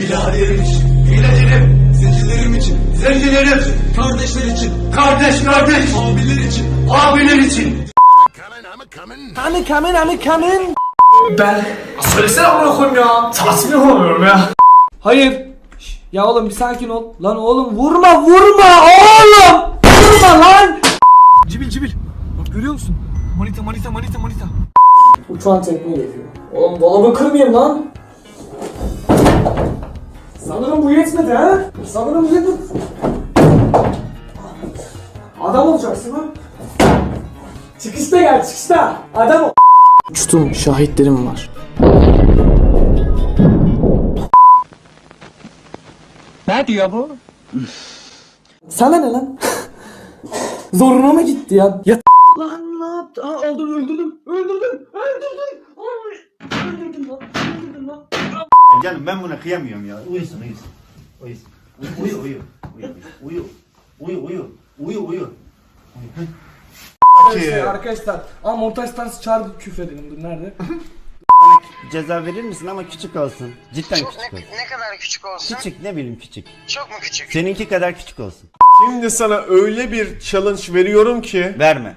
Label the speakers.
Speaker 1: biraderim için, hilelerim, zincirlerim için, zencilerim için, kardeşler için, kardeş kardeş, abiler için, abiler için.
Speaker 2: Hani kamin hani kamin. Ben söylesene amına koyayım ya. Tasmin olamıyorum ya. Hayır. Şş, Ya oğlum bir sakin ol. Lan oğlum vurma vurma oğlum. Vurma lan. Cibil cibil. Bak görüyor musun? Manita manita manita manita. Uçağın tekme geliyor. Oğlum dolabı kırmayayım lan. Sanırım bu yetmedi ha. Sanırım bu yetmedi. Adam olacaksın ha. Çıkışta gel çıkışta. Adam ol. Uçtum şahitlerim var.
Speaker 3: Ne diyor bu?
Speaker 2: Sana ne lan? Zoruna mı gitti ya? Ya
Speaker 3: Lan ne yaptı? Aa öldürdüm öldürdüm öldürdüm öldürdüm. Öldürdüm lan öldürdüm lan.
Speaker 4: Canım ben buna kıyamıyorum ya. Uyusun uyusun. Uyusun. Uyu uyu. Uyu uyu. Uyu uyu. Uyu uyu.
Speaker 2: Arkadaşlar, arkadaşlar. Ama montaj tanesi çağırdı küfredelim dur nerede?
Speaker 4: Ceza verir misin ama küçük olsun. Cidden
Speaker 5: Çok
Speaker 4: küçük
Speaker 5: ne,
Speaker 4: olsun.
Speaker 5: ne kadar küçük olsun?
Speaker 4: Küçük ne bileyim küçük.
Speaker 5: Çok mu küçük?
Speaker 4: Seninki kadar küçük olsun.
Speaker 6: Şimdi sana öyle bir challenge veriyorum ki
Speaker 4: Verme.